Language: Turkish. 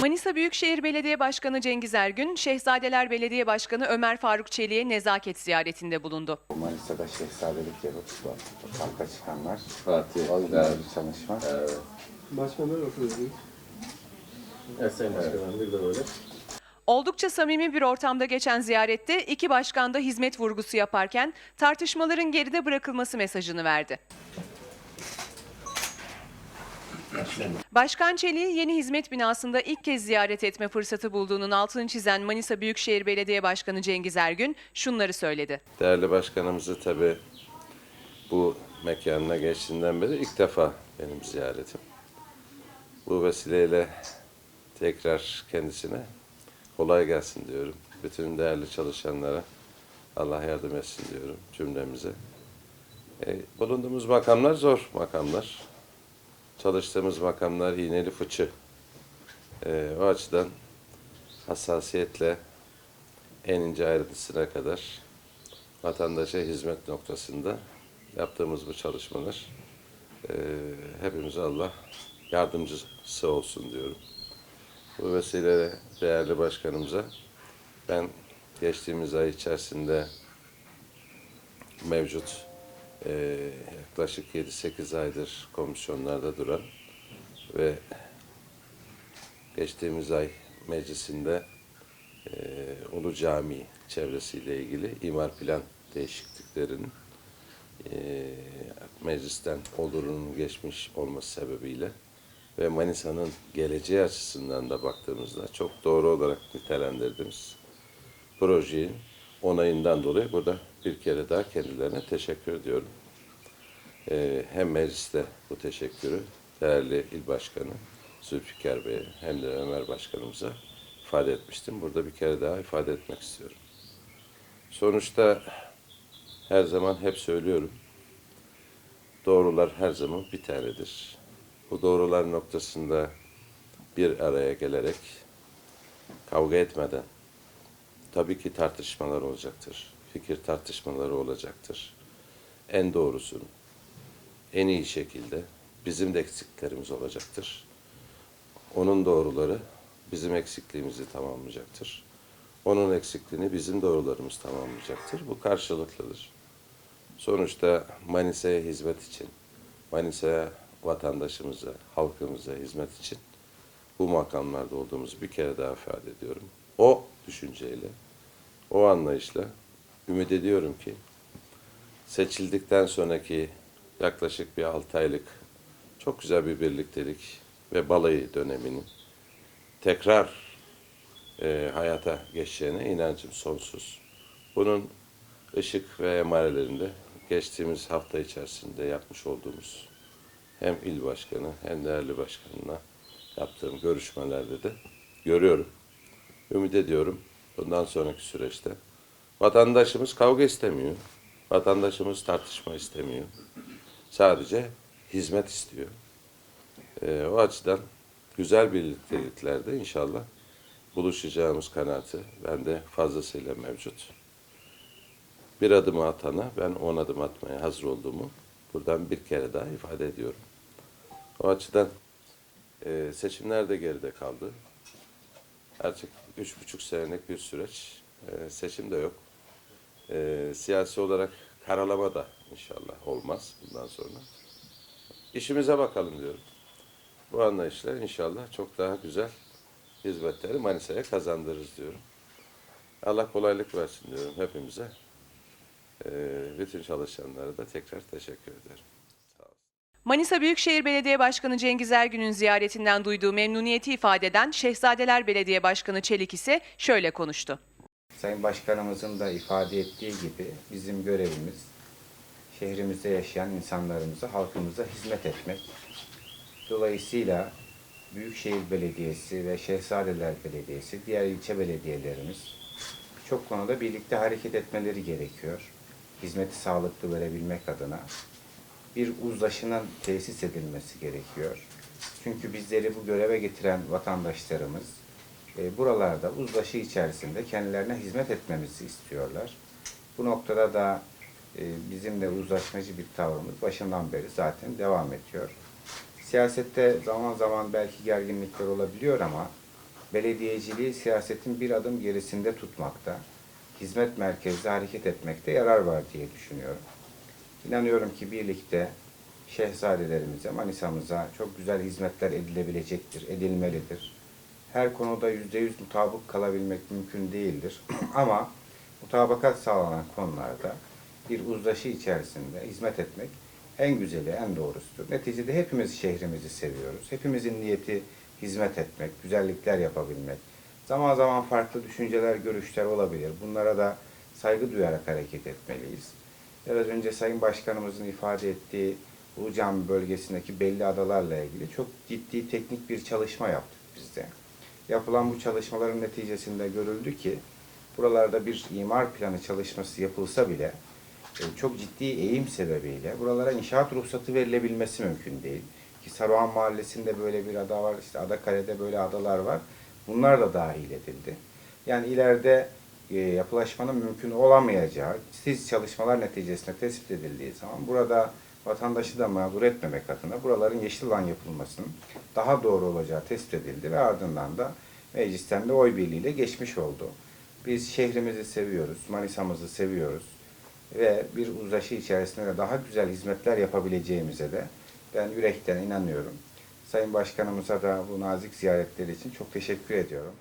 Manisa Büyükşehir Belediye Başkanı Cengiz Ergün, Şehzadeler Belediye Başkanı Ömer Faruk Çelik'e nezaket ziyaretinde bulundu. Manisa'da şehzadelik yapıp halka çıkanlar. Fatih. Bir çalışma. Başkanlar oturuyor. Evet, Sayın Başkanım bir de böyle. Oldukça samimi bir ortamda geçen ziyarette iki başkan da hizmet vurgusu yaparken tartışmaların geride bırakılması mesajını verdi. Başkan Çelik'i yeni hizmet binasında ilk kez ziyaret etme fırsatı bulduğunun altını çizen Manisa Büyükşehir Belediye Başkanı Cengiz Ergün şunları söyledi. Değerli başkanımızı tabii bu mekanına geçtiğinden beri ilk defa benim ziyaretim. Bu vesileyle tekrar kendisine kolay gelsin diyorum. Bütün değerli çalışanlara Allah yardım etsin diyorum cümlemize. E, bulunduğumuz makamlar zor makamlar. Çalıştığımız makamlar iğneli fıçı. E, o açıdan hassasiyetle en ince ayrıntısına kadar vatandaşa hizmet noktasında yaptığımız bu çalışmalar eee hepimize Allah yardımcısı olsun diyorum. Bu vesileyle değerli başkanımıza ben geçtiğimiz ay içerisinde mevcut eee, yaklaşık 7-8 aydır komisyonlarda duran ve geçtiğimiz ay meclisinde eee Ulu Cami çevresiyle ilgili imar plan değişikliklerinin eee, meclisten olurunun geçmiş olması sebebiyle ve Manisa'nın geleceği açısından da baktığımızda çok doğru olarak nitelendirdiğimiz projenin onayından dolayı burada bir kere daha kendilerine teşekkür ediyorum. Eee, hem mecliste bu teşekkürü değerli il başkanı Zülfikar Bey'e hem de Ömer Başkanımıza ifade etmiştim. Burada bir kere daha ifade etmek istiyorum. Sonuçta her zaman hep söylüyorum. Doğrular her zaman bir tanedir. Bu doğrular noktasında bir araya gelerek kavga etmeden tabii ki tartışmalar olacaktır. Fikir tartışmaları olacaktır. En doğrusunu en iyi şekilde bizim de eksiklerimiz olacaktır. Onun doğruları bizim eksikliğimizi tamamlayacaktır. Onun eksikliğini bizim doğrularımız tamamlayacaktır. Bu karşılıklıdır. Sonuçta Manisa'ya hizmet için, Manisa'ya vatandaşımıza, halkımıza hizmet için bu makamlarda olduğumuzu bir kere daha ifade ediyorum. O düşünceyle, o anlayışla ümit ediyorum ki seçildikten sonraki yaklaşık bir 6 aylık çok güzel bir birliktelik ve balayı döneminin tekrar e, hayata geçeceğine inancım sonsuz. Bunun ışık ve emarelerinde geçtiğimiz hafta içerisinde yapmış olduğumuz hem il başkanı hem değerli başkanına yaptığım görüşmelerde de görüyorum. Ümit ediyorum bundan sonraki süreçte vatandaşımız kavga istemiyor. Vatandaşımız tartışma istemiyor. Sadece hizmet istiyor. Ee, o açıdan güzel birlikteliklerde inşallah buluşacağımız kanaati bende fazlasıyla mevcut. Bir adımı atana ben on adım atmaya hazır olduğumu buradan bir kere daha ifade ediyorum. O açıdan e, seçimler de geride kaldı. Artık üç buçuk senelik bir süreç. E, seçim de yok. E, siyasi olarak karalama da inşallah olmaz bundan sonra. İşimize bakalım diyorum. Bu anlayışla inşallah çok daha güzel hizmetleri Manisa'ya kazandırırız diyorum. Allah kolaylık versin diyorum hepimize. Ee, bütün çalışanlara da tekrar teşekkür ederim. Manisa Büyükşehir Belediye Başkanı Cengiz Ergün'ün ziyaretinden duyduğu memnuniyeti ifade eden Şehzadeler Belediye Başkanı Çelik ise şöyle konuştu. Sayın Başkanımızın da ifade ettiği gibi bizim görevimiz şehrimizde yaşayan insanlarımıza, halkımıza hizmet etmek. Dolayısıyla Büyükşehir Belediyesi ve Şehzadeler Belediyesi, diğer ilçe belediyelerimiz çok konuda birlikte hareket etmeleri gerekiyor. Hizmeti sağlıklı verebilmek adına bir uzlaşının tesis edilmesi gerekiyor. Çünkü bizleri bu göreve getiren vatandaşlarımız e, buralarda uzlaşı içerisinde kendilerine hizmet etmemizi istiyorlar. Bu noktada da e, bizim de uzlaşmacı bir tavrımız başından beri zaten devam ediyor. Siyasette zaman zaman belki gerginlikler olabiliyor ama belediyeciliği siyasetin bir adım gerisinde tutmakta, hizmet merkezli hareket etmekte yarar var diye düşünüyorum. İnanıyorum ki birlikte şehzadelerimize, Manisa'mıza çok güzel hizmetler edilebilecektir, edilmelidir. Her konuda yüzde yüz mutabık kalabilmek mümkün değildir. Ama mutabakat sağlanan konularda bir uzlaşı içerisinde hizmet etmek en güzeli, en doğrusudur. Neticede hepimiz şehrimizi seviyoruz. Hepimizin niyeti hizmet etmek, güzellikler yapabilmek. Zaman zaman farklı düşünceler, görüşler olabilir. Bunlara da saygı duyarak hareket etmeliyiz. Biraz önce Sayın Başkanımızın ifade ettiği Ulu Cami bölgesindeki belli adalarla ilgili çok ciddi teknik bir çalışma yaptık biz de. Yapılan bu çalışmaların neticesinde görüldü ki buralarda bir imar planı çalışması yapılsa bile e, çok ciddi eğim sebebiyle buralara inşaat ruhsatı verilebilmesi mümkün değil. Ki Saruhan Mahallesi'nde böyle bir ada var, işte Adakale'de böyle adalar var. Bunlar da dahil edildi. Yani ileride e, yapılaşmanın mümkün olamayacağı, siz çalışmalar neticesinde tespit edildiği zaman burada vatandaşı da mağdur etmemek adına buraların yeşil alan yapılmasının daha doğru olacağı tespit edildi ve ardından da meclisten de oy birliğiyle geçmiş oldu. Biz şehrimizi seviyoruz, Manisa'mızı seviyoruz ve bir uzlaşı içerisinde de daha güzel hizmetler yapabileceğimize de ben yürekten inanıyorum. Sayın Başkanımıza da bu nazik ziyaretleri için çok teşekkür ediyorum.